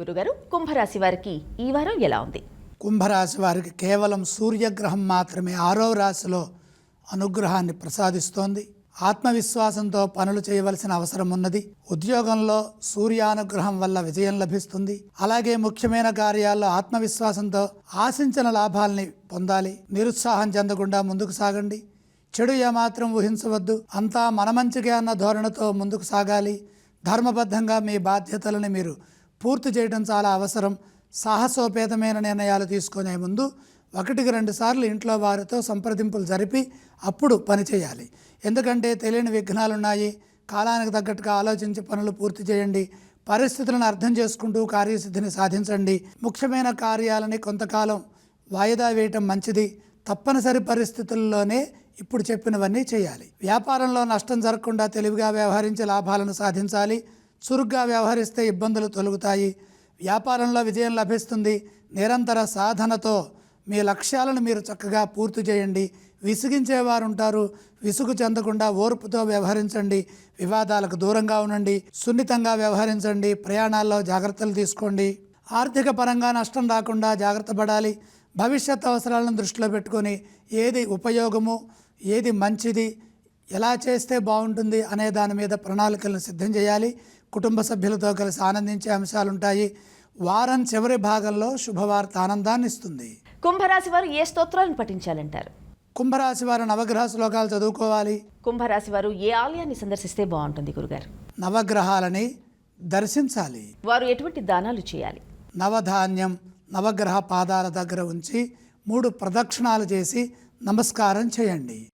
గురుగారు కుంభరాశి వారికి ఈ వారం ఎలా ఉంది? కుంభరాశి వారికి కేవలం సూర్యగ్రహం మాత్రమే ఆరో రాశిలో అనుగ్రహాన్ని ప్రసాదిస్తోంది. ఆత్మవిశ్వాసంతో పనులు చేయవలసిన అవసరం ఉన్నది. ఉద్యోగంలో సూర్యానుగ్రహం వల్ల విజయం లభిస్తుంది. అలాగే ముఖ్యమైన కార్యాల్లో ఆత్మవిశ్వాసంతో ఆశించిన లాభాల్ని పొందాలి. నిరుత్సాహం చెందకుండా ముందుకు సాగండి. చెడు ఏమాత్రం ఊహించవద్దు. అంతా మన మంచిగా అన్న ధోరణితో ముందుకు సాగాలి. ధర్మబద్ధంగా మీ బాధ్యతలను మీరు పూర్తి చేయడం చాలా అవసరం. సాహసోపేతమైన నిర్ణయాలు తీసుకునే ముందు ఒకటికి రెండు సార్లు ఇంట్లో వారితో సంప్రదింపులు జరిపి అప్పుడు పని చేయాలి. ఎందుకంటే తెలియని విఘ్నాలు ఉన్నాయి కాలానికి తగ్గట్టుగా ఆలోచించి పనులు పూర్తి చేయండి. పరిస్థితులను అర్థం చేసుకుంటూ కార్యసిద్ధిని సాధించండి. ముఖ్యమైన కార్యాలని కొంతకాలం వాయిదా వేయటం మంచిది. తప్పనిసరి పరిస్థితుల్లోనే ఇప్పుడు చెప్పినవన్నీ చేయాలి. వ్యాపారంలో నష్టం జరగకుండా తెలివిగా వ్యవహరించి లాభాలను సాధించాలి. చురుగ్గా వ్యవహరిస్తే ఇబ్బందులు తొలగుతాయి. వ్యాపారంలో విజయం లభిస్తుంది. నిరంతర సాధనతో మీ లక్ష్యాలను మీరు చక్కగా పూర్తి చేయండి. విసిగించేవారు ఉంటారు విసుగు చెందకుండా ఓర్పుతో వ్యవహరించండి. వివాదాలకు దూరంగా ఉండండి. సున్నితంగా వ్యవహరించండి. ప్రయాణాల్లో జాగ్రత్తలు తీసుకోండి. ఆర్థిక పరంగా నష్టం రాకుండా జాగ్రత్త పడాలి. భవిష్యత్ అవసరాలను దృష్టిలో పెట్టుకొని ఏది ఉపయోగము ఏది మంచిది ఎలా చేస్తే బాగుంటుంది అనే దాని మీద ప్రణాళికలను సిద్ధం చేయాలి. కుటుంబ సభ్యులతో కలిసి ఆనందించే అంశాలు ఉంటాయి వారం చివరి భాగంలో శుభవార్త ఆనందాన్ని ఇస్తుంది. కుంభరాశి వారు ఏ స్తోత్రాలను పఠించాలంటారు? కుంభరాశి వారు నవగ్రహ శ్లోకాలు చదువుకోవాలి. కుంభరాశి వారు ఏ ఆలయాన్ని సందర్శిస్తే బాగుంటుంది గురుగారు? నవగ్రహాలని దర్శించాలి. వారు ఎటువంటి దానాలు చేయాలి? నవధాన్యం నవగ్రహ పాదాల దగ్గర ఉంచి మూడు ప్రదక్షిణాలు చేసి నమస్కారం చేయండి.